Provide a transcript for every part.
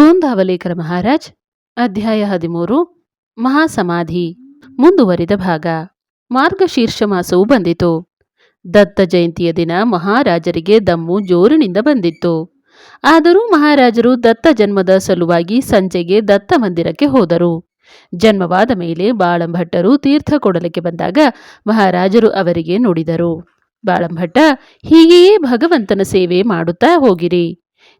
ಗೋಂದಾವಲೇಕರ ಮಹಾರಾಜ್, ಅಧ್ಯಾಯ ಹದಿಮೂರು, ಮಹಾಸಮಾಧಿ, ಮುಂದುವರಿದ ಭಾಗ. ಮಾರ್ಗಶೀರ್ಷ ಮಾಸವು ಬಂದಿತು. ದತ್ತ ಜಯಂತಿಯ ದಿನ ಮಹಾರಾಜರಿಗೆ ದಮ್ಮು ಜೋರಿನಿಂದ ಬಂದಿತ್ತು. ಆದರೂ ಮಹಾರಾಜರು ದತ್ತ ಜನ್ಮದ ಸಲುವಾಗಿ ಸಂಜೆಗೆ ದತ್ತ ಮಂದಿರಕ್ಕೆ ಹೋದರು. ಜನ್ಮವಾದ ಮೇಲೆ ಬಾಳಂಭಟ್ಟರು ತೀರ್ಥ ಕೊಡಲಿಕ್ಕೆ ಬಂದಾಗ ಮಹಾರಾಜರು ಅವರಿಗೆ ನುಡಿದರು, ಬಾಳಂಭಟ್ಟ, ಹೀಗೆಯೇ ಭಗವಂತನ ಸೇವೆ ಮಾಡುತ್ತಾ ಹೋಗಿರಿ.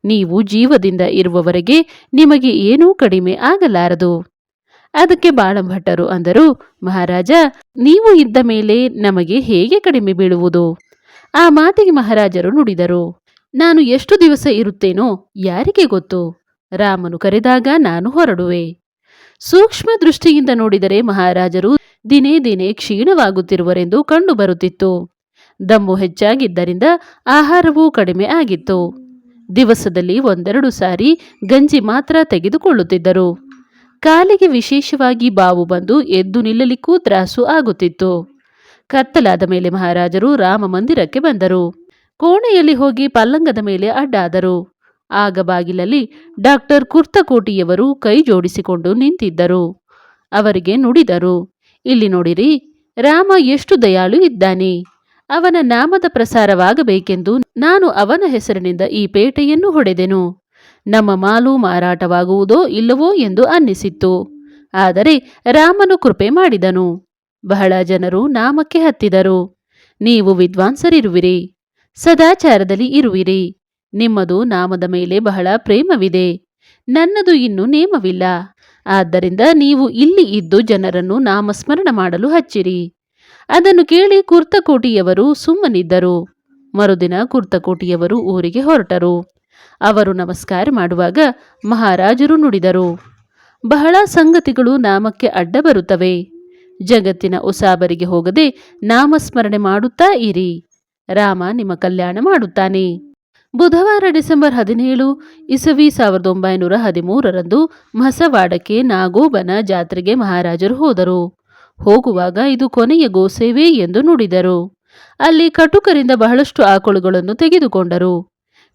ನೀವು ಜೀವದಿಂದ ಇರುವವರೆಗೆ ನಿಮಗೆ ಏನೂ ಕಡಿಮೆ ಆಗಲಾರದು. ಅದಕ್ಕೆ ಬಾಳಭಟ್ಟರು ಅಂದರು, ಮಹಾರಾಜ, ನೀವು ಇದ್ದ ಮೇಲೆ ನಮಗೆ ಹೇಗೆ ಕಡಿಮೆ ಬೀಳುವುದು? ಆ ಮಾತಿಗೆ ಮಹಾರಾಜರು ನುಡಿದರು, ನಾನು ಎಷ್ಟು ದಿವಸ ಇರುತ್ತೇನೋ ಯಾರಿಗೆ ಗೊತ್ತು? ರಾಮನು ಕರೆದಾಗ ನಾನು ಹೊರಡುವೆ. ಸೂಕ್ಷ್ಮ ದೃಷ್ಟಿಯಿಂದ ನೋಡಿದರೆ ಮಹಾರಾಜರು ದಿನೇ ದಿನೇ ಕ್ಷೀಣವಾಗುತ್ತಿರುವರೆಂದು ಕಂಡುಬರುತ್ತಿತ್ತು. ದಮ್ಮು ಹೆಚ್ಚಾಗಿದ್ದರಿಂದ ಆಹಾರವೂ ಕಡಿಮೆ ಆಗಿತ್ತು. ದಿವಸದಲ್ಲಿ ಒಂದೆರಡು ಸಾರಿ ಗಂಜಿ ಮಾತ್ರ ತೆಗೆದುಕೊಳ್ಳುತ್ತಿದ್ದರು. ಕಾಲಿಗೆ ವಿಶೇಷವಾಗಿ ಬಾವು ಬಂದು ಎದ್ದು ನಿಲ್ಲಲಿಕ್ಕೂ ತ್ರಾಸು ಆಗುತ್ತಿತ್ತು. ಕತ್ತಲಾದ ಮೇಲೆ ಮಹಾರಾಜರು ರಾಮ ಮಂದಿರಕ್ಕೆ ಬಂದರು. ಕೋಣೆಯಲ್ಲಿ ಹೋಗಿ ಪಲ್ಲಂಗದ ಮೇಲೆ ಅಡ್ಡಾದರು. ಆಗ ಬಾಗಿಲಲ್ಲಿ ಡಾಕ್ಟರ್ ಕುರ್ತಕೋಟಿಯವರು ಕೈ ಜೋಡಿಸಿಕೊಂಡು ನಿಂತಿದ್ದರು. ಅವರಿಗೆ ನುಡಿದರು, ಇಲ್ಲಿ ನೋಡಿರಿ, ರಾಮ ಎಷ್ಟು ದಯಾಳು ಇದ್ದಾನೆ. ಅವನ ನಾಮದ ಪ್ರಸಾರವಾಗಬೇಕೆಂದು ನಾನು ಅವನ ಹೆಸರಿನಿಂದ ಈ ಪೇಟೆಯನ್ನು ಹೊಡೆದೆನು. ನಮ್ಮ ಮಾಲು ಮಾರಾಟವಾಗುವುದೋ ಇಲ್ಲವೋ ಎಂದು ಅನ್ನಿಸಿತ್ತು. ಆದರೆ ರಾಮನು ಕೃಪೆ ಮಾಡಿದನು. ಬಹಳ ಜನರು ನಾಮಕ್ಕೆ ಹತ್ತಿದರು. ನೀವು ವಿದ್ವಾಂಸರಿರುವಿರಿ. ಸದಾಚಾರದಲ್ಲಿ ಇರುವಿರಿ. ನಿಮ್ಮದು ನಾಮದ ಮೇಲೆ ಬಹಳ ಪ್ರೇಮವಿದೆ. ನನ್ನದು ಇನ್ನೂ ನೇಮವಿಲ್ಲ. ಆದ್ದರಿಂದ ನೀವು ಇಲ್ಲಿ ಇದ್ದು ಜನರನ್ನು ನಾಮಸ್ಮರಣ ಮಾಡಲು ಹಚ್ಚಿರಿ. ಅದನ್ನು ಕೇಳಿ ಕುರ್ತಕೋಟಿಯವರು ಸುಮ್ಮನಿದ್ದರು. ಮರುದಿನ ಕುರ್ತಕೋಟಿಯವರು ಊರಿಗೆ ಹೊರಟರು. ಅವರು ನಮಸ್ಕಾರ ಮಾಡುವಾಗ ಮಹಾರಾಜರು ನುಡಿದರು. ಬಹಳ ಸಂಗತಿಗಳು ನಾಮಕ್ಕೆ ಅಡ್ಡ ಬರುತ್ತವೆ ಜಗತ್ತಿನ ಉಸಾಬರಿಗೆ ಹೋಗದೆ ನಾಮಸ್ಮರಣೆ ಮಾಡುತ್ತಾ ಇರಿ. ರಾಮ ನಿಮ್ಮ ಕಲ್ಯಾಣ ಮಾಡುತ್ತಾನೆ. ಬುಧವಾರ ಡಿಸೆಂಬರ್ ಹದಿನೇಳು, ಇಸವಿ ಸಾವಿರದ ಒಂಬೈನೂರ ಹದಿಮೂರರಂದು ಮಸವಾಡಕ್ಕೆ ನಾಗೋಬನ ಜಾತ್ರೆಗೆ ಮಹಾರಾಜರು ಹೋದರು. ಹೋಗುವಾಗ ಇದು ಕೊನೆಯ ಗೋಸೇವೆ ಎಂದು ನುಡಿದರು. ಅಲ್ಲಿ ಕಟುಕರಿಂದ ಬಹಳಷ್ಟು ಆಕಳುಗಳನ್ನು ತೆಗೆದುಕೊಂಡರು.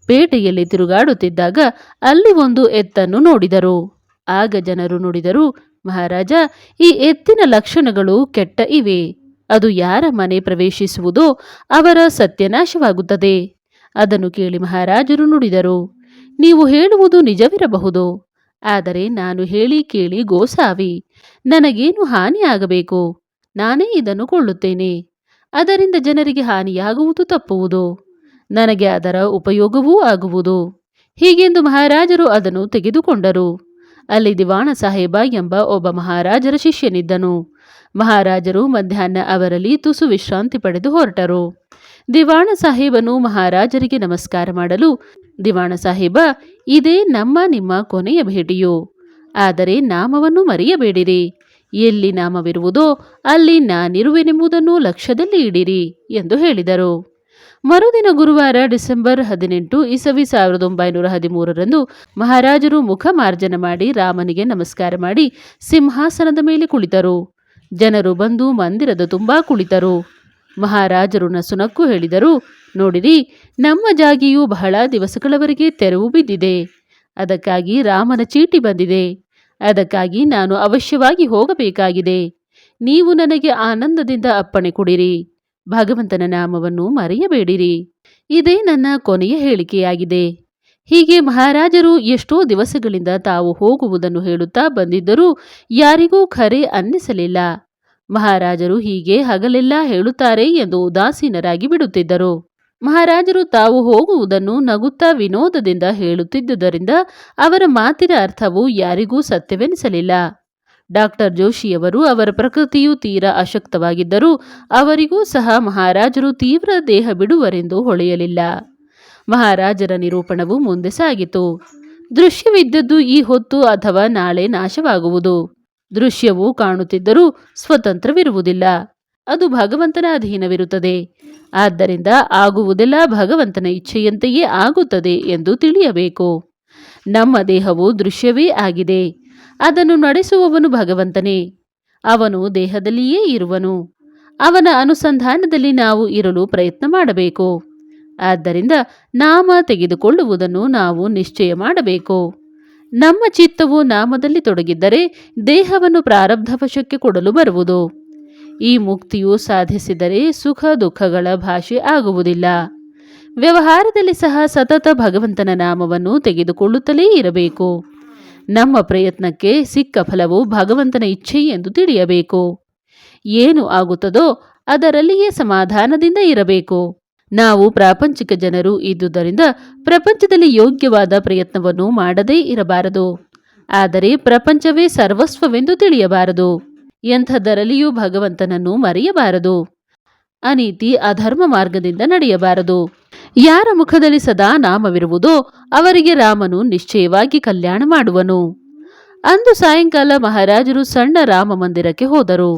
ಪೇಟೆಯಲ್ಲಿ ತಿರುಗಾಡುತ್ತಿದ್ದಾಗ ಅಲ್ಲಿ ಒಂದು ಎತ್ತನ್ನು ನೋಡಿದರು. ಆಗ ಜನರು ನುಡಿದರು, ಮಹಾರಾಜ, ಈ ಎತ್ತಿನ ಲಕ್ಷಣಗಳು ಕೆಟ್ಟ ಇವೆ. ಅದು ಯಾರ ಮನೆ ಪ್ರವೇಶಿಸುವುದೋ ಅವರ ಸತ್ಯನಾಶವಾಗುತ್ತದೆ. ಅದನ್ನು ಕೇಳಿ ಮಹಾರಾಜರು ನುಡಿದರು. ನೀವು ಹೇಳುವುದು ನಿಜವಿರಬಹುದು? ಆದರೆ ನಾನು ಹೇಳಿ ಕೇಳಿ ಗೋಸಾವಿ, ನನಗೇನು ಹಾನಿಯಾಗಬೇಕು? ನಾನೇ ಇದನ್ನು ಕೊಳ್ಳುತ್ತೇನೆ. ಅದರಿಂದ ಜನರಿಗೆ ಹಾನಿಯಾಗುವುದು ತಪ್ಪುವುದು. ನನಗೆ ಅದರ ಉಪಯೋಗವೂ ಆಗುವುದು. ಹೀಗೆಂದು ಮಹಾರಾಜರು ಅದನ್ನು ತೆಗೆದುಕೊಂಡರು. ಅಲ್ಲಿ ದಿವಾಣ ಸಾಹೇಬ ಎಂಬ ಒಬ್ಬ ಮಹಾರಾಜರ ಶಿಷ್ಯನಿದ್ದನು. ಮಹಾರಾಜರು ಮಧ್ಯಾಹ್ನ ಅವರಲ್ಲಿ ತುಸು ವಿಶ್ರಾಂತಿ ಪಡೆದು ಹೊರಟರು. ದಿವಾಣ ಸಾಹೇಬನು ಮಹಾರಾಜರಿಗೆ ನಮಸ್ಕಾರ ಮಾಡಲು ದಿವಾಣ ಸಾಹೇಬ ಇದೇ ನಮ್ಮ ನಿಮ್ಮ ಕೊನೆಯ ಭೇಟಿಯು. ಆದರೆ ನಾಮವನ್ನು ಮರೆಯಬೇಡಿರಿ. ಎಲ್ಲಿ ನಾಮವಿರುವುದೋ ಅಲ್ಲಿ ನಾನಿರುವೆನೆಂಬುದನ್ನು ಲಕ್ಷ್ಯದಲ್ಲಿ ಇಡಿರಿ ಎಂದು ಹೇಳಿದರು. ಮರುದಿನ ಗುರುವಾರ ಡಿಸೆಂಬರ್ ಹದಿನೆಂಟು, ಇಸವಿ ಸಾವಿರದ ಒಂಬೈನೂರ ಹದಿಮೂರರಂದು ಮಹಾರಾಜರು ಮುಖ ಮಾರ್ಜನ ಮಾಡಿ ರಾಮನಿಗೆ ನಮಸ್ಕಾರ ಮಾಡಿ ಸಿಂಹಾಸನದ ಮೇಲೆ ಕುಳಿತರು. ಜನರು ಬಂದು ಮಂದಿರದ ತುಂಬಾ ಕುಳಿತರು. ಮಹಾರಾಜರು ನಸುನಕ್ಕು ಹೇಳಿದರು ನೋಡಿರಿ, ನಮ್ಮ ಜಾಗಿಯು ಬಹಳ ದಿವಸಗಳವರೆಗೆ ತೆರವು ಬಿದ್ದಿದೆ. ಅದಕ್ಕಾಗಿ ರಾಮನ ಚೀಟಿ ಬಂದಿದೆ. ಅದಕ್ಕಾಗಿ ನಾನು ಅವಶ್ಯವಾಗಿ ಹೋಗಬೇಕಾಗಿದೆ. ನೀವು ನನಗೆ ಆನಂದದಿಂದ ಅಪ್ಪಣೆ ಕೊಡಿರಿ. ಭಗವಂತನ ನಾಮವನ್ನು ಮರೆಯಬೇಡಿರಿ. ಇದೇ ನನ್ನ ಕೊನೆಯ ಹೇಳಿಕೆಯಾಗಿದೆ. ಹೀಗೆ ಮಹಾರಾಜರು ಎಷ್ಟೋ ದಿವಸಗಳಿಂದ ತಾವು ಹೋಗುವುದನ್ನು ಹೇಳುತ್ತಾ ಬಂದಿದ್ದರೂ ಯಾರಿಗೂ ಖರೆ ಅನ್ನಿಸಲಿಲ್ಲ. ಮಹಾರಾಜರು ಹೀಗೆ ಹಗಲೆಲ್ಲ ಹೇಳುತ್ತಾರೆ ಎಂದು ಉದಾಸೀನರಾಗಿ ಬಿಡುತ್ತಿದ್ದರು. ಮಹಾರಾಜರು ತಾವು ಹೋಗುವುದನ್ನು ನಗುತ್ತಾ ವಿನೋದದಿಂದ ಹೇಳುತ್ತಿದ್ದುದರಿಂದ ಅವರ ಮಾತಿನ ಅರ್ಥವು ಯಾರಿಗೂ ಸತ್ಯವೆನಿಸಲಿಲ್ಲ. ಡಾಕ್ಟರ್ ಜೋಶಿಯವರು ಅವರ ಪ್ರಕೃತಿಯು ತೀರಾ ಅಶಕ್ತವಾಗಿದ್ದರೂ ಅವರಿಗೂ ಸಹ ಮಹಾರಾಜರು ತೀವ್ರ ದೇಹ ಬಿಡುವರೆಂದು ಹೊಳೆಯಲಿಲ್ಲ. ಮಹಾರಾಜರ ನಿರೂಪಣವು ಮುಂದೆ ಸಾಗಿತು. ದೃಶ್ಯವಿದ್ದದ್ದು ಈ ಹೊತ್ತು ಅಥವಾ ನಾಳೆ ನಾಶವಾಗುವುದು. ದೃಶ್ಯವು ಕಾಣುತ್ತಿದ್ದರೂ ಸ್ವತಂತ್ರವಿರುವುದಿಲ್ಲ. ಅದು ಭಗವಂತನ ಅಧೀನವಿರುತ್ತದೆ. ಆದ್ದರಿಂದ ಆಗುವುದೆಲ್ಲ ಭಗವಂತನ ಇಚ್ಛೆಯಂತೆಯೇ ಆಗುತ್ತದೆ ಎಂದು ತಿಳಿಯಬೇಕು. ನಮ್ಮ ದೇಹವು ದೃಶ್ಯವೇ ಆಗಿದೆ. ಅದನ್ನು ನಡೆಸುವವನು ಭಗವಂತನೇ. ಅವನು ದೇಹದಲ್ಲಿಯೇ ಇರುವನು. ಅವನ ಅನುಸಂಧಾನದಲ್ಲಿ ನಾವು ಇರಲು ಪ್ರಯತ್ನ ಮಾಡಬೇಕು. ಆದ್ದರಿಂದ ನಾಮ ತೆಗೆದುಕೊಳ್ಳುವುದನ್ನು ನಾವು ನಿಶ್ಚಯ ಮಾಡಬೇಕು. ನಮ್ಮ ಚಿತ್ತವು ನಾಮದಲ್ಲಿ ತೊಡಗಿದ್ದರೆ ದೇಹವನ್ನು ಪ್ರಾರಬ್ಧ ವಶಕ್ಕೆ ಕೊಡಲು ಬರುವುದು. ಈ ಮುಕ್ತಿಯು ಸಾಧಿಸಿದರೆ ಸುಖ ದುಃಖಗಳ ಭಾಷೆ ಆಗುವುದಿಲ್ಲ. ವ್ಯವಹಾರದಲ್ಲಿ ಸಹ ಸತತ ಭಗವಂತನ ನಾಮವನ್ನು ತೆಗೆದುಕೊಳ್ಳುತ್ತಲೇ ಇರಬೇಕು. ನಮ್ಮ ಪ್ರಯತ್ನಕ್ಕೆ ಸಿಕ್ಕ ಫಲವು ಭಗವಂತನ ಇಚ್ಛೆ ಎಂದು ತಿಳಿಯಬೇಕು. ಏನು ಆಗುತ್ತದೋ ಅದರಲ್ಲಿಯೇ ಸಮಾಧಾನದಿಂದ ಇರಬೇಕು. ನಾವು ಪ್ರಾಪಂಚಿಕ ಜನರು ಇದ್ದುದರಿಂದ ಪ್ರಪಂಚದಲ್ಲಿ ಯೋಗ್ಯವಾದ ಪ್ರಯತ್ನವನ್ನು ಮಾಡದೇ ಇರಬಾರದು. ಆದರೆ ಪ್ರಪಂಚವೇ ಸರ್ವಸ್ವವೆಂದು ತಿಳಿಯಬಾರದು. ಎಂಥದರಲ್ಲಿಯೂ ಭಗವಂತನನ್ನು ಮರೆಯಬಾರದು. ಅನೀತಿ ಅಧರ್ಮ ಮಾರ್ಗದಿಂದ ನಡೆಯಬಾರದು. ಯಾರ ಮುಖದಲ್ಲಿ ಸದಾ ನಾಮವಿರುವುದೋ ಅವರಿಗೆ ರಾಮನು ನಿಶ್ಚಯವಾಗಿ ಕಲ್ಯಾಣ ಮಾಡುವನು. ಅಂದು ಸಾಯಂಕಾಲ ಮಹಾರಾಜರು ಸಣ್ಣ ರಾಮ ಮಂದಿರಕ್ಕೆ ಹೋದರು.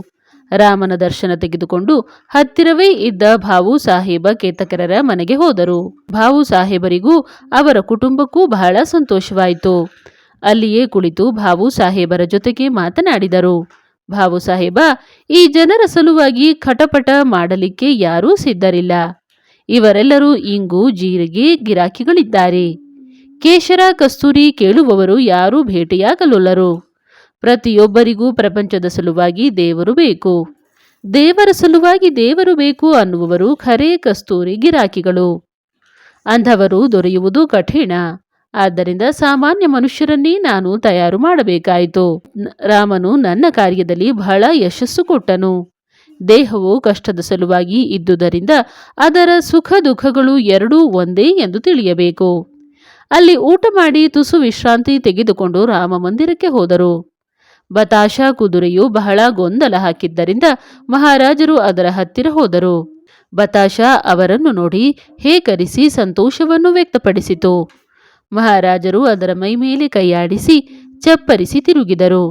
ರಾಮನ ದರ್ಶನ ತೆಗೆದುಕೊಂಡು ಹತ್ತಿರವೇ ಇದ್ದ ಭಾವು ಸಾಹೇಬ ಕೇತಕರರ ಮನೆಗೆ ಹೋದರು. ಭಾವು ಸಾಹೇಬರಿಗೂ ಅವರ ಕುಟುಂಬಕ್ಕೂ ಬಹಳ ಸಂತೋಷವಾಯಿತು. ಅಲ್ಲಿಯೇ ಕುಳಿತು ಭಾವು ಸಾಹೇಬರ ಜೊತೆಗೆ ಮಾತನಾಡಿದರು. ಭಾವು ಸಾಹೇಬ, ಈ ಜನರ ಸಲುವಾಗಿ ಖಟಪಟ ಮಾಡಲಿಕ್ಕೆ ಯಾರೂ ಸಿದ್ಧರಿಲ್ಲ. ಇವರೆಲ್ಲರೂ ಇಂಗು, ಜೀರಿಗೆ, ಗಿರಾಕಿಗಳಿದ್ದಾರೆ. ಕೇಶರ ಕಸ್ತೂರಿ ಕೇಳುವವರು ಯಾರೂ ಭೇಟಿಯಾಗಲೊಲ್ಲರು. ಪ್ರತಿಯೊಬ್ಬರಿಗೂ ಪ್ರಪಂಚದ ಸಲುವಾಗಿ ದೇವರು ಬೇಕು. ದೇವರ ಸಲುವಾಗಿ ದೇವರು ಬೇಕು ಅನ್ನುವವರು ಖರೇ ಕಸ್ತೂರಿ ಗಿರಾಕಿಗಳು. ಅಂಧವರು ದೊರೆಯುವುದು ಕಠಿಣ. ಆದ್ದರಿಂದ ಸಾಮಾನ್ಯ ಮನುಷ್ಯರನ್ನೇ ನಾನು ತಯಾರು ಮಾಡಬೇಕಾಯಿತು. ರಾಮನು ನನ್ನ ಕಾರ್ಯದಲ್ಲಿ ಬಹಳ ಯಶಸ್ಸು ಕೊಟ್ಟನು. ದೇಹವು ಕಷ್ಟದ ಸಲುವಾಗಿ ಇದ್ದುದರಿಂದ ಅದರ ಸುಖ ದುಃಖಗಳು ಎರಡೂ ಒಂದೇ ಎಂದು ತಿಳಿಯಬೇಕು. ಅಲ್ಲಿ ಊಟ ಮಾಡಿ ತುಸು ವಿಶ್ರಾಂತಿ ತೆಗೆದುಕೊಂಡು ರಾಮ ಮಂದಿರಕ್ಕೆ ಹೋದರು. ಬತಾಶಾ ಕುದುರೆಯು ಬಹಳ ಗೊಂದಲ ಹಾಕಿದ್ದರಿಂದ ಮಹಾರಾಜರು ಅದರ ಹತ್ತಿರ ಹೋದರು. ಬತಾಶಾ ಅವರನ್ನು ನೋಡಿ ಹೇಕರಿಸಿ ಸಂತೋಷವನ್ನು ವ್ಯಕ್ತಪಡಿಸಿತು. ಮಹಾರಾಜರು ಅದರ ಮೈಮೇಲೆ ಕೈಯಾಡಿಸಿ ಚಪ್ಪರಿಸಿ ತಿರುಗಿದರು.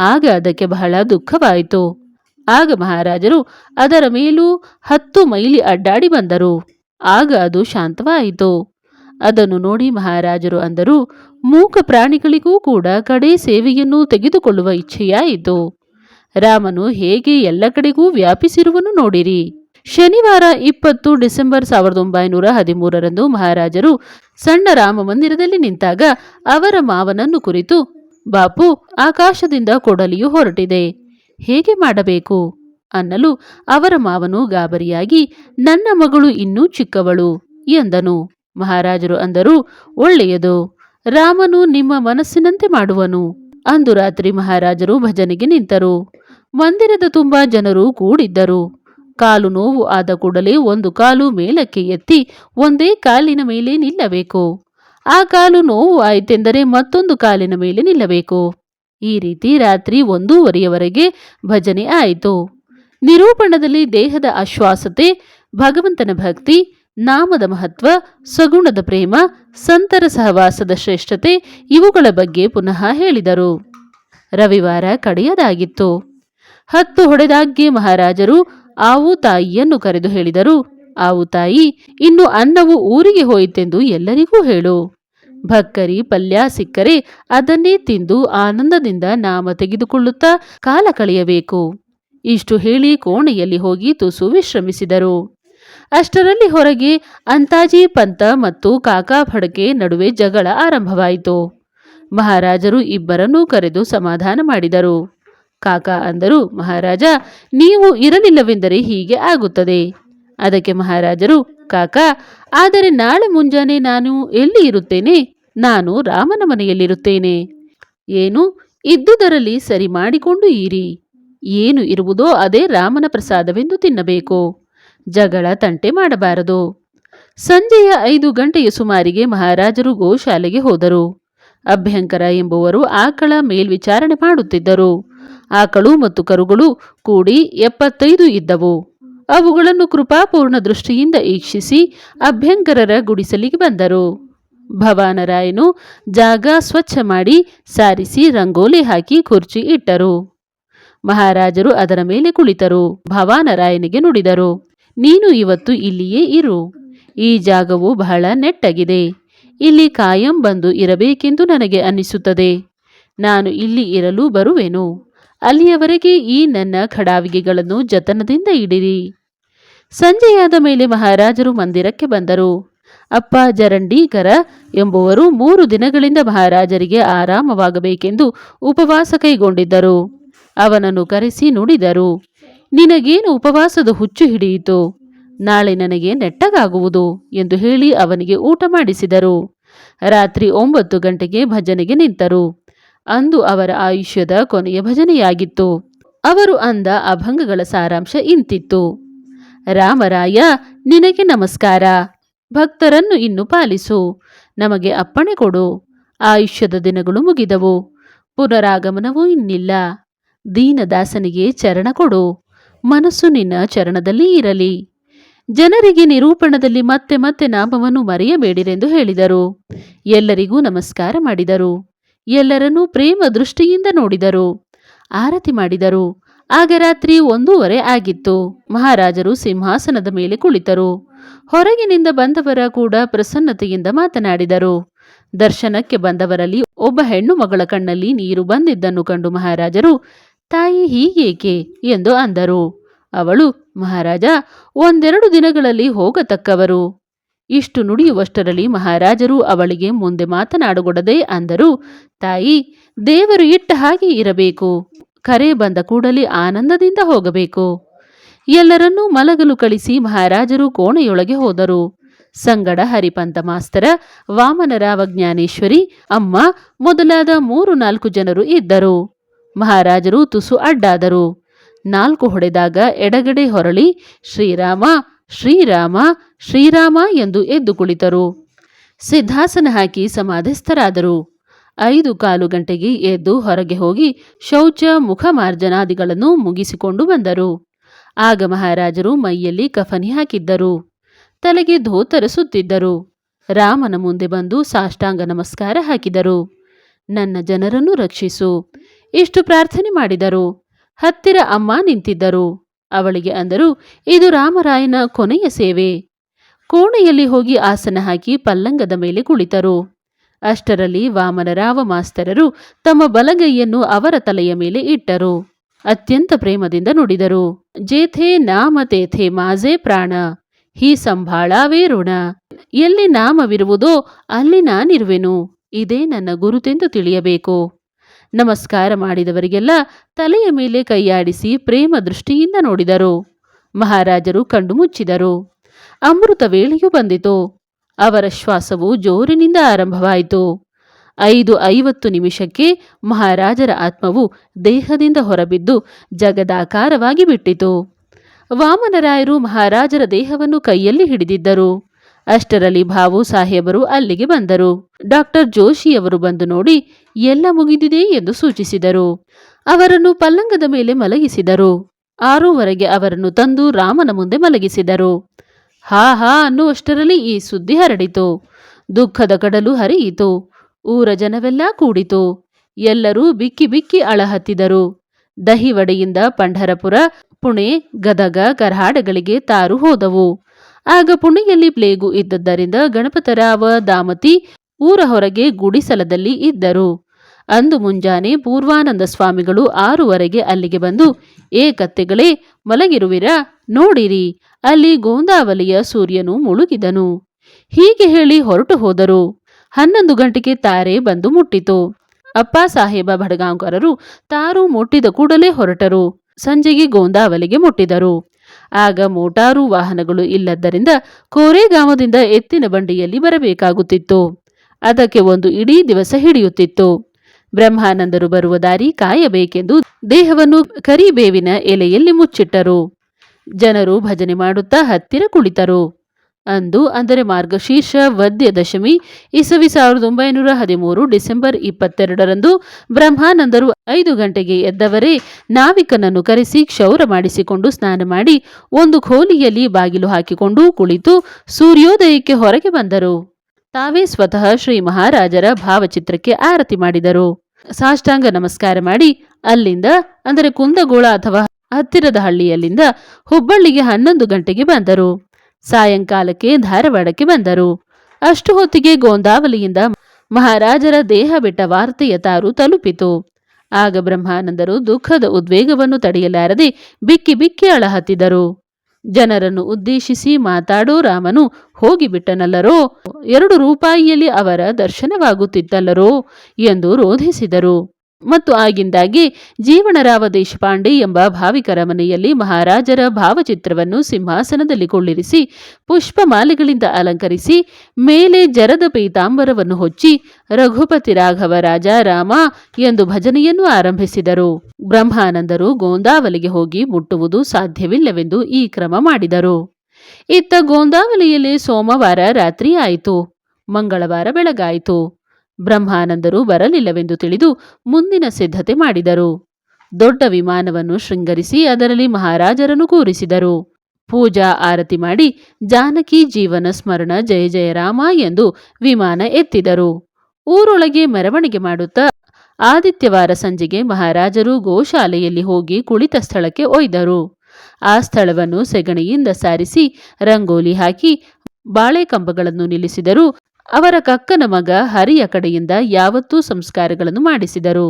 ಆಗ ಅದಕ್ಕೆ ಬಹಳ ದುಃಖವಾಯಿತು. ಆಗ ಮಹಾರಾಜರು ಅದರ ಮೇಲೂ ಹತ್ತು ಮೈಲಿ ಅಡ್ಡಾಡಿ ಬಂದರು. ಆಗ ಅದು ಶಾಂತವಾಯಿತು. ಅದನ್ನು ನೋಡಿ ಮಹಾರಾಜರು ಅಂದರು, ಮೂಕ ಪ್ರಾಣಿಗಳಿಗೂ ಕೂಡ ಕಡೆ ಸೇವೆಯನ್ನು ತೆಗೆದುಕೊಳ್ಳುವ ಇಚ್ಛೆಯಾಯಿತು. ರಾಮನು ಹೇಗೆ ಎಲ್ಲ ಕಡೆಗೂ ವ್ಯಾಪಿಸಿರುವನು ನೋಡಿರಿ. ಶನಿವಾರ ಇಪ್ಪತ್ತು ಡಿಸೆಂಬರ್ ಸಾವಿರದ ಒಂಬೈನೂರ ಹದಿಮೂರರಂದು ಮಹಾರಾಜರು ಸಣ್ಣ ರಾಮ ಮಂದಿರದಲ್ಲಿ ನಿಂತಾಗ ಅವರ ಮಾವನನ್ನು ಕುರಿತು, ಬಾಪು, ಆಕಾಶದಿಂದ ಕೊಡಲಿಯು ಹೊರಟಿದೆ, ಹೇಗೆ ಮಾಡಬೇಕು ಅನ್ನಲು ಅವರ ಮಾವನು ಗಾಬರಿಯಾಗಿ, ನನ್ನ ಮಗಳು ಇನ್ನೂ ಚಿಕ್ಕವಳು ಎಂದನು. ಮಹಾರಾಜರು ಅಂದರು, ಒಳ್ಳೆಯದು, ರಾಮನು ನಿಮ್ಮ ಮನಸ್ಸಿನಂತೆ ಮಾಡುವನು ಅಂದು ರಾತ್ರಿ ಮಹಾರಾಜರು ಭಜನೆಗೆ ನಿಂತರು. ಮಂದಿರದ ತುಂಬ ಜನರು ಕೂಡಿದ್ದರು. ಕಾಲು ನೋವು ಆದ ಕೂಡಲೇ ಒಂದು ಕಾಲು ಮೇಲಕ್ಕೆ ಎತ್ತಿ ಒಂದೇ ಕಾಲಿನ ಮೇಲೆ ನಿಲ್ಲಬೇಕು. ಆ ಕಾಲು ನೋವು ಆಯಿತೆಂದರೆ ಮತ್ತೊಂದು ಕಾಲಿನ ಮೇಲೆ ನಿಲ್ಲಬೇಕು. ಈ ರೀತಿ ರಾತ್ರಿ ಒಂದೂವರೆಯವರೆಗೆ ಭಜನೆ ಆಯಿತು. ನಿರೂಪಣದಲ್ಲಿ ದೇಹದ ಆಶ್ವಾಸತೆ, ಭಗವಂತನ ಭಕ್ತಿ, ನಾಮದ ಮಹತ್ವ, ಸಗುಣದ ಪ್ರೇಮ, ಸಂತರ ಸಹವಾಸದ ಶ್ರೇಷ್ಠತೆ ಇವುಗಳ ಬಗ್ಗೆ ಪುನಃ ಹೇಳಿದರು. ರವಿವಾರ ಕಡೆಯದಾಗಿತ್ತು. ಹತ್ತು ಹೊಡೆದಾಗ್ಗೆ ಮಹಾರಾಜರು ಆವು ತಾಯಿಯನ್ನು ಕರೆದು ಹೇಳಿದರು, ಆವು ತಾಯಿ, ಇನ್ನು ಅನ್ನವು ಊರಿಗೆ ಹೋಯಿತೆಂದು ಎಲ್ಲರಿಗೂ ಹೇಳು. ಭಕ್ಕರಿ ಪಲ್ಯ ಸಿಕ್ಕರೆ ಅದನ್ನೇ ತಿಂದು ಆನಂದದಿಂದ ನಾಮ ತೆಗೆದುಕೊಳ್ಳುತ್ತಾ ಕಾಲ ಕಳೆಯಬೇಕು. ಇಷ್ಟು ಹೇಳಿ ಕೋಣೆಯಲ್ಲಿ ಹೋಗಿ ತುಸು ವಿಶ್ರಮಿಸಿದರು. ಅಷ್ಟರಲ್ಲಿ ಹೊರಗೆ ಅಂತಾಜಿ ಪಂತ ಮತ್ತು ಕಾಕಾ ಫಡಕೆ ನಡುವೆ ಜಗಳ ಆರಂಭವಾಯಿತು. ಮಹಾರಾಜರು ಇಬ್ಬರನ್ನೂ ಕರೆದು ಸಮಾಧಾನ ಮಾಡಿದರು. ಕಾಕಾ ಅಂದರು, ಮಹಾರಾಜ, ನೀವು ಇರಲಿಲ್ಲವೆಂದರೆ ಹೀಗೆ ಆಗುತ್ತದೆ. ಅದಕ್ಕೆ ಮಹಾರಾಜರು, ಕಾಕಾ, ಆದರೆ ನಾಳೆ ಮುಂಜಾನೆ ನಾನು ಎಲ್ಲಿ ಇರುತ್ತೇನೆ? ನಾನು ರಾಮನ ಮನೆಯಲ್ಲಿರುತ್ತೇನೆ. ಏನು, ಇದ್ದುದರಲ್ಲಿ ಸರಿ ಮಾಡಿಕೊಂಡು ಇರಿ. ಏನು ಇರುವುದೋ ಅದೇ ರಾಮನ ಪ್ರಸಾದವೆಂದು ತಿನ್ನಬೇಕು. ಜಗಳ ತಂಟೆ ಮಾಡಬಾರದು. ಸಂಜೆಯ ಐದು ಗಂಟೆಯ ಸುಮಾರಿಗೆ ಮಹಾರಾಜರು ಗೋಶಾಲೆಗೆ ಹೋದರು. ಅಭ್ಯಂಕರ ಎಂಬುವರು ಆಕಳ ಮೇಲ್ವಿಚಾರಣೆ ಮಾಡುತ್ತಿದ್ದರು. ಆಕಳು ಮತ್ತು ಕರುಗಳು ಕೂಡಿ ಎಪ್ಪತ್ತೈದು ಇದ್ದವು. ಅವುಗಳನ್ನು ಕೃಪಾಪೂರ್ಣ ದೃಷ್ಟಿಯಿಂದ ಈಕ್ಷಿಸಿ ಅಭ್ಯಂಕರರ ಗುಡಿಸಲಿಗೆ ಬಂದರು. ಭವಾನರಾಯನು ಜಾಗ ಸ್ವಚ್ಛ ಮಾಡಿ ಸಾರಿಸಿ ರಂಗೋಲಿ ಹಾಕಿ ಕುರ್ಚಿ ಇಟ್ಟರು. ಮಹಾರಾಜರು ಅದರ ಮೇಲೆ ಕುಳಿತರು. ಭವಾನರಾಯನಿಗೆ ನುಡಿದರು, ನೀನು ಇವತ್ತು ಇಲ್ಲಿಯೇ ಇರು. ಈ ಜಾಗವು ಬಹಳ ನೆಟ್ಟಗಿದೆ. ಇಲ್ಲಿ ಕಾಯಂ ಬಂದು ಇರಬೇಕೆಂದು ನನಗೆ ಅನ್ನಿಸುತ್ತದೆ. ನಾನು ಇಲ್ಲಿ ಇರಲು ಬರುವೆನು. ಅಲ್ಲಿಯವರೆಗೆ ಈ ನನ್ನ ಖಡಾವಿಗೆಗಳನ್ನು ಜತನದಿಂದ ಇಡಿರಿ ಸಂಜೆಯಾದ ಮೇಲೆ ಮಹಾರಾಜರು ಮಂದಿರಕ್ಕೆ ಬಂದರು. ಅಪ್ಪ ಜರಂಡೀಕರ ಎಂಬುವರು ಮೂರು ದಿನಗಳಿಂದ ಮಹಾರಾಜರಿಗೆ ಆರಾಮವಾಗಬೇಕೆಂದು ಉಪವಾಸ ಕೈಗೊಂಡಿದ್ದರು. ಅವನನ್ನು ಕರೆಸಿ ನುಡಿದರು, ನಿನಗೇನು ಉಪವಾಸದ ಹುಚ್ಚು ಹಿಡಿಯಿತು? ನಾಳೆ ನನಗೆ ನೆಟ್ಟಗಾಗುವುದು ಎಂದು ಹೇಳಿ ಅವನಿಗೆ ಊಟ ಮಾಡಿಸಿದರು. ರಾತ್ರಿ ಒಂಬತ್ತು ಗಂಟೆಗೆ ಭಜನೆಗೆ ನಿಂತರು. ಅಂದು ಅವರ ಆಯುಷ್ಯದ ಕೊನೆಯ ಭಜನೆಯಾಗಿತ್ತು. ಅವರು ಅಂದ ಅಭಂಗಗಳ ಸಾರಾಂಶ ಇಂತಿತ್ತು. ರಾಮರಾಯ, ನಿನಗೆ ನಮಸ್ಕಾರ. ಭಕ್ತರನ್ನು ಇನ್ನು ಪಾಲಿಸು. ನಮಗೆ ಅಪ್ಪಣೆ ಕೊಡು. ಆಯುಷ್ಯದ ದಿನಗಳು ಮುಗಿದವು. ಪುನರಾಗಮನವೂ ಇನ್ನಿಲ್ಲ. ದೀನದಾಸನಿಗೆ ಚರಣ ಕೊಡು. ಮನಸ್ಸು ನಿನ್ನ ಚರಣದಲ್ಲಿ ಇರಲಿ. ಜನರಿಗೆ ನಿರೂಪಣದಲ್ಲಿ ಮತ್ತೆ ಮತ್ತೆ ನಾಮವನ್ನು ಮರೆಯಬೇಡಿರೆಂದು ಹೇಳಿದರು. ಎಲ್ಲರಿಗೂ ನಮಸ್ಕಾರ ಮಾಡಿದರು. ಎಲ್ಲರನ್ನೂ ಪ್ರೇಮ ದೃಷ್ಟಿಯಿಂದ ನೋಡಿದರು. ಆರತಿ ಮಾಡಿದರು. ಆಗ ರಾತ್ರಿ ಒಂದೂವರೆ ಆಗಿತ್ತು. ಮಹಾರಾಜರು ಸಿಂಹಾಸನದ ಮೇಲೆ ಕುಳಿತರು. ಹೊರಗಿನಿಂದ ಬಂದವರ ಕೂಡ ಪ್ರಸನ್ನತೆಯಿಂದ ಮಾತನಾಡಿದರು. ದರ್ಶನಕ್ಕೆ ಬಂದವರಲ್ಲಿ ಒಬ್ಬ ಹೆಣ್ಣು ಮಗಳ ಕಣ್ಣಲ್ಲಿ ನೀರು ಬಂದಿದ್ದನ್ನು ಕಂಡು ಮಹಾರಾಜರು, ತಾಯಿ ಹೀಗೇಕೆ? ಎಂದು ಅಂದರು. ಅವಳು, ಮಹಾರಾಜ, ಒಂದೆರಡು ದಿನಗಳಲ್ಲಿ ಹೋಗತಕ್ಕವರು. ಇಷ್ಟು ನುಡಿಯುವಷ್ಟರಲ್ಲಿ ಮಹಾರಾಜರು ಅವಳಿಗೆ ಮುಂದೆ ಮಾತನಾಡಗೊಡದೆ ಅಂದರು, ತಾಯಿ, ದೇವರು ಇಟ್ಟ ಹಾಗೆ ಇರಬೇಕು, ಕರೆ ಬಂದ ಕೂಡಲೇ ಆನಂದದಿಂದ ಹೋಗಬೇಕು. ಎಲ್ಲರನ್ನೂ ಮಲಗಲು ಕಳಿಸಿ ಮಹಾರಾಜರು ಕೋಣೆಯೊಳಗೆ ಹೋದರು. ಸಂಗಡ ಹರಿಪಂತ ಮಾಸ್ತರ ವಾಮನರಾವ ಜ್ಞಾನೇಶ್ವರಿ ಅಮ್ಮ ಮೊದಲಾದ ಮೂರು ನಾಲ್ಕು ಜನರು ಇದ್ದರು. ಮಹಾರಾಜರು ತುಸು ಅಡ್ಡಾದರು. ನಾಲ್ಕು ಹೊಡೆದಾಗ ಎಡಗಡೆ ಹೊರಳಿ, ಶ್ರೀರಾಮ ಶ್ರೀರಾಮ ಶ್ರೀರಾಮ ಎಂದು ಎದ್ದು ಕುಳಿತರು. ಸಿದ್ಧಾಸನ ಹಾಕಿ ಸಮಾಧಿಸ್ಥರಾದರು. ಐದು ಕಾಲು ಗಂಟೆಗೆ ಎದ್ದು ಹೊರಗೆ ಹೋಗಿ ಶೌಚ ಮುಖಮಾರ್ಜನಾದಿಗಳನ್ನು ಮುಗಿಸಿಕೊಂಡು ಬಂದರು. ಆಗ ಮಹಾರಾಜರು ಮೈಯಲ್ಲಿ ಕಫನಿ ಹಾಕಿದ್ದರು. ತಲೆಗೆ ಧೋತರಿಸುತ್ತಿದ್ದರು ರಾಮನ ಮುಂದೆ ಬಂದು ಸಾಷ್ಟಾಂಗ ನಮಸ್ಕಾರ ಹಾಕಿದರು. ನನ್ನ ಜನರನ್ನು ರಕ್ಷಿಸು. ಇಷ್ಟು ಪ್ರಾರ್ಥನೆ ಮಾಡಿದರು. ಹತ್ತಿರ ಅಮ್ಮ ನಿಂತಿದ್ದರು. ಅವಳಿಗೆ ಅಂದರು, ಇದು ರಾಮರಾಯನ ಕೊನೆಯ ಸೇವೆ. ಕೋಣೆಯಲ್ಲಿ ಹೋಗಿ ಆಸನ ಹಾಕಿ ಪಲ್ಲಂಗದ ಮೇಲೆ ಕುಳಿತರು. ಅಷ್ಟರಲ್ಲಿ ವಾಮನರಾವ ಮಾಸ್ತರರು ತಮ್ಮ ಬಲಗೈಯನ್ನು ಅವರ ತಲೆಯ ಮೇಲೆ ಇಟ್ಟರು. ಅತ್ಯಂತ ಪ್ರೇಮದಿಂದ ನುಡಿದರು, ಜೇಥೆ ನಾಮ ತೇಥೆ ಮಾಜೆ ಪ್ರಾಣ, ಹೀ ಸಂಭಾಳಾವೇ ಋಣ. ಎಲ್ಲಿ ನಾಮವಿರುವುದೋ ಅಲ್ಲಿ ನಾನಿರುವೆನು. ಇದೇ ನನ್ನ ಗುರುತೆಂದು ತಿಳಿಯಬೇಕು. ನಮಸ್ಕಾರ ಮಾಡಿದವರಿಗೆಲ್ಲ ತಲೆಯ ಮೇಲೆ ಕೈಯಾಡಿಸಿ ಪ್ರೇಮ ದೃಷ್ಟಿಯಿಂದ ನೋಡಿದರು. ಮಹಾರಾಜರು ಕಣ್ಣು ಮುಚ್ಚಿದರು. ಅಮೃತ ವೇಳೆಯೂ ಬಂದಿತು. ಅವರ ಶ್ವಾಸವು ಜೋರಿನಿಂದ ಆರಂಭವಾಯಿತು. ಐದು ಐವತ್ತು ನಿಮಿಷಕ್ಕೆ ಮಹಾರಾಜರ ಆತ್ಮವು ದೇಹದಿಂದ ಹೊರಬಿದ್ದು ಜಗದಾಕಾರವಾಗಿ ಬಿಟ್ಟಿತು. ವಾಮನರಾಯರು ಮಹಾರಾಜರ ದೇಹವನ್ನು ಕೈಯಲ್ಲಿ ಹಿಡಿದಿದ್ದರು. ಅಷ್ಟರಲ್ಲಿ ಭಾವು ಸಾಹೇಬರು ಅಲ್ಲಿಗೆ ಬಂದರು. ಡಾಕ್ಟರ್ ಜೋಶಿಯವರು ಬಂದು ನೋಡಿ, ಎಲ್ಲ ಮುಗಿದಿದೆ ಎಂದು ಸೂಚಿಸಿದರು. ಅವರನ್ನು ಪಲ್ಲಂಗದ ಮೇಲೆ ಮಲಗಿಸಿದರು. ಆರೂವರೆಗೆ ಅವರನ್ನು ತಂದು ರಾಮನ ಮುಂದೆ ಮಲಗಿಸಿದರು. ಹಾ ಹಾ ಅನ್ನುವಷ್ಟರಲ್ಲಿ ಈ ಸುದ್ದಿ ಹರಡಿತು. ದುಃಖದ ಕಡಲು ಹರಿಯಿತು. ಊರ ಜನವೆಲ್ಲ ಕೂಡಿತು. ಎಲ್ಲರೂ ಬಿಕ್ಕಿ ಬಿಕ್ಕಿ ಅಳಹತ್ತಿದರು. ದಹಿವಡೆಯಿಂದ ಪಂಢರಪುರ, ಪುಣೆ, ಗದಗ ಕರ್ಹಾಡಗಳಿಗೆ ತಾರು ಹೋದವು. ಆಗ ಪುಣೆಯಲ್ಲಿ ಪ್ಲೇಗು ಇದ್ದದ್ದರಿಂದ ಗಣಪತರಾವ ದಾಮತಿ ಊರ ಹೊರಗೆ ಗುಡಿಸಲದಲ್ಲಿ ಇದ್ದರು. ಅಂದು ಮುಂಜಾನೆ ಪೂರ್ವಾನಂದ ಸ್ವಾಮಿಗಳು ಆರೂವರೆಗೆ ಅಲ್ಲಿಗೆ ಬಂದು, ಏ ಕತ್ತೆಗಳೇ, ಮಲಗಿರುವಿರಾ? ನೋಡಿರಿ, ಅಲ್ಲಿ ಗೋಂದಾವಲಿಯ ಸೂರ್ಯನು ಮುಳುಗಿದನು. ಹೀಗೆ ಹೇಳಿ ಹೊರಟು ಹೋದರು. ಹನ್ನೊಂದು ಗಂಟೆಗೆ ತಾರೆ ಬಂದು ಮುಟ್ಟಿತು. ಅಪ್ಪ ಸಾಹೇಬ ಬಡಗಾಂಕರರು ತಾರು ಮುಟ್ಟಿದ ಕೂಡಲೇ ಹೊರಟರು. ಸಂಜೆಗೆ ಗೋಂದಾವಲಿಗೆ ಮುಟ್ಟಿದರು. ಆಗ ಮೋಟಾರು ವಾಹನಗಳು ಇಲ್ಲದ್ದರಿಂದ ಕೋರೆಗಾಮದಿಂದ ಎತ್ತಿನ ಬಂಡಿಯಲ್ಲಿ ಬರಬೇಕಾಗುತ್ತಿತ್ತು. ಅದಕ್ಕೆ ಒಂದು ಇಡೀ ದಿವಸ ಹಿಡಿಯುತ್ತಿತ್ತು. ಬ್ರಹ್ಮಾನಂದರು ಬರುವ ದಾರಿ ಕಾಯಬೇಕೆಂದು ದೇಹವನ್ನು ಕರಿಬೇವಿನ ಎಲೆಯಲ್ಲಿ ಮುಚ್ಚಿಟ್ಟರು. ಜನರು ಭಜನೆ ಮಾಡುತ್ತಾ ಹತ್ತಿರ ಕುಳಿತರು. ಅಂದು, ಅಂದರೆ ಮಾರ್ಗಶೀರ್ಷ ವದ್ಯ ದಶಮಿ, ಇಸವಿ ಸಾವಿರದ ಒಂಬೈನೂರ ಹದಿಮೂರು ಡಿಸೆಂಬರ್ ಇಪ್ಪತ್ತೆರಡರಂದು ಬ್ರಹ್ಮಾನಂದರು ಐದು ಗಂಟೆಗೆ ಎದ್ದವರೇ ನಾವಿಕನನ್ನು ಕರೆಸಿ ಕ್ಷೌರ ಮಾಡಿಸಿಕೊಂಡು ಸ್ನಾನ ಮಾಡಿ ಒಂದು ಖೋಲಿಯಲ್ಲಿ ಬಾಗಿಲು ಹಾಕಿಕೊಂಡು ಕುಳಿತು ಸೂರ್ಯೋದಯಕ್ಕೆ ಹೊರಗೆ ಬಂದರು. ತಾವೇ ಸ್ವತಃ ಶ್ರೀ ಮಹಾರಾಜರ ಭಾವಚಿತ್ರಕ್ಕೆ ಆರತಿ ಮಾಡಿದರು. ಸಾಷ್ಟಾಂಗ ನಮಸ್ಕಾರ ಮಾಡಿ, ಅಲ್ಲಿಂದ, ಅಂದರೆ ಕುಂದಗೋಳ ಅಥವಾ ಹತ್ತಿರದ ಹಳ್ಳಿಯಲ್ಲಿಂದ ಹುಬ್ಬಳ್ಳಿಗೆ ಹನ್ನೊಂದು ಗಂಟೆಗೆ ಬಂದರು. ಸಾಯಂಕಾಲಕ್ಕೆ ಧಾರವಾಡಕ್ಕೆ ಬಂದರು. ಅಷ್ಟು ಹೊತ್ತಿಗೆ ಗೋಂದಾವಲಿಯಿಂದ ಮಹಾರಾಜರ ದೇಹ ಬಿಟ್ಟ ವಾರ್ತೆಯ ತಾರು ತಲುಪಿತು. ಆಗ ಬ್ರಹ್ಮಾನಂದರು ದುಃಖದ ಉದ್ವೇಗವನ್ನು ತಡೆಯಲಾರದೆ ಬಿಕ್ಕಿ ಬಿಕ್ಕಿ ಅಳಹತ್ತಿದರು. ಜನರನ್ನು ಉದ್ದೇಶಿಸಿ ಮಾತಾಡೋ ರಾಮನು ಹೋಗಿಬಿಟ್ಟನಲ್ಲರೋ, ಎರಡು ರೂಪಾಯಿಯಲ್ಲಿ ಅವರ ದರ್ಶನವಾಗುತ್ತಿದ್ದಲ್ಲರೋ ಎಂದು ರೋಧಿಸಿದರು. ಮತ್ತು ಆಗಿಂದಾಗಿ ಜೀವನರಾವ ದೇಶಪಾಂಡೆ ಎಂಬ ಭಾವಿಕರ ಮನೆಯಲ್ಲಿ ಮಹಾರಾಜರ ಭಾವಚಿತ್ರವನ್ನು ಸಿಂಹಾಸನದಲ್ಲಿ ಕೊಳ್ಳಿರಿಸಿ, ಪುಷ್ಪಮಾಲೆಗಳಿಂದ ಅಲಂಕರಿಸಿ, ಮೇಲೆ ಜರದ ಪೀತಾಂಬರವನ್ನು ಹೊಚ್ಚಿ, ರಘುಪತಿ ರಾಘವ ರಾಜ ರಾಮ ಎಂದು ಭಜನೆಯನ್ನು ಆರಂಭಿಸಿದರು. ಬ್ರಹ್ಮಾನಂದರು ಗೋಂದಾವಲಿಗೆ ಹೋಗಿ ಮುಟ್ಟುವುದು ಸಾಧ್ಯವಿಲ್ಲವೆಂದು ಈ ಕ್ರಮ ಮಾಡಿದರು. ಇತ್ತ ಗೋಂದಾವಲಿಯಲ್ಲಿ ಸೋಮವಾರ ರಾತ್ರಿ ಆಯಿತು. ಮಂಗಳವಾರ ಬೆಳಗಾಯಿತು. ಬ್ರಹ್ಮಾನಂದರು ಬರಲಿಲ್ಲವೆಂದು ತಿಳಿದು ಮುಂದಿನ ಸಿದ್ಧತೆ ಮಾಡಿದರು. ದೊಡ್ಡ ವಿಮಾನವನ್ನು ಶೃಂಗರಿಸಿ ಅದರಲ್ಲಿ ಮಹಾರಾಜರನ್ನು ಕೂರಿಸಿದರು. ಪೂಜಾ ಆರತಿ ಮಾಡಿ ಜಾನಕಿ ಜೀವನ ಸ್ಮರಣ ಜಯ ಜಯ ರಾಮ ಎಂದು ವಿಮಾನ ಎತ್ತಿದರು. ಊರೊಳಗೆ ಮೆರವಣಿಗೆ ಮಾಡುತ್ತಾ ಆದಿತ್ಯವಾರ ಸಂಜೆಗೆ ಮಹಾರಾಜರು ಗೋಶಾಲೆಯಲ್ಲಿ ಹೋಗಿ ಕುಳಿತ ಸ್ಥಳಕ್ಕೆ ಒಯ್ದರು. ಆ ಸ್ಥಳವನ್ನು ಸೆಗಣಿಯಿಂದ ಸಾರಿಸಿ ರಂಗೋಲಿ ಹಾಕಿ ಬಾಳೆ ಕಂಬಗಳನ್ನು ನಿಲ್ಲಿಸಿದರು. ಅವರ ಕಕ್ಕನ ಮಗ ಹರಿಯ ಕಡೆಯಿಂದ ಯಾವತ್ತೂ ಸಂಸ್ಕಾರಗಳನ್ನು ಮಾಡಿಸಿದರು.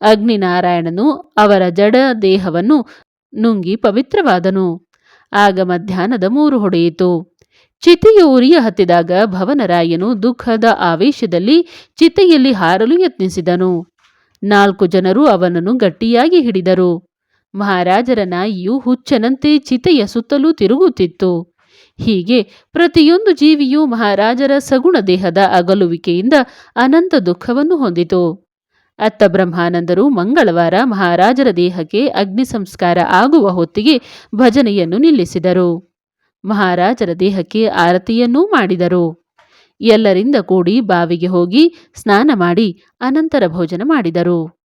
ಅಗ್ನಿನಾರಾಯಣನು ಅವರ ಜಡ ದೇಹವನ್ನು ನುಂಗಿ ಪವಿತ್ರವಾದನು. ಆಗ ಮಧ್ಯಾಹ್ನದ ಮೂರು ಹೊಡೆಯಿತು. ಚಿತೆಯು ಉರಿಯ ಹತ್ತಿದಾಗ ಭವನರಾಯನು ದುಃಖದ ಆವೇಶದಲ್ಲಿ ಚಿತೆಯಲ್ಲಿ ಹಾರಲು ಯತ್ನಿಸಿದನು. ನಾಲ್ಕು ಜನರು ಅವನನ್ನು ಗಟ್ಟಿಯಾಗಿ ಹಿಡಿದರು. ಮಹಾರಾಜರ ನಾಯಿಯು ಹುಚ್ಚನಂತೆ ಚಿತೆಯ ಸುತ್ತಲೂ ತಿರುಗುತ್ತಿತ್ತು. ಹೀಗೆ ಪ್ರತಿಯೊಂದು ಜೀವಿಯೂ ಮಹಾರಾಜರ ಸಗುಣ ದೇಹದ ಅಗಲುವಿಕೆಯಿಂದ ಅನಂತ ದುಃಖವನ್ನು ಹೊಂದಿತು. ಅತ್ತ ಬ್ರಹ್ಮಾನಂದರು ಮಂಗಳವಾರ ಮಹಾರಾಜರ ದೇಹಕ್ಕೆ ಅಗ್ನಿ ಸಂಸ್ಕಾರ ಆಗುವ ಹೊತ್ತಿಗೆ ಭಜನೆಯನ್ನು ನಿಲ್ಲಿಸಿದರು. ಮಹಾರಾಜರ ದೇಹಕ್ಕೆ ಆರತಿಯನ್ನೂ ಮಾಡಿದರು. ಎಲ್ಲರಿಂದ ಕೂಡಿ ಬಾವಿಗೆ ಹೋಗಿ ಸ್ನಾನ ಮಾಡಿ ಅನಂತರ ಭೋಜನ ಮಾಡಿದರು.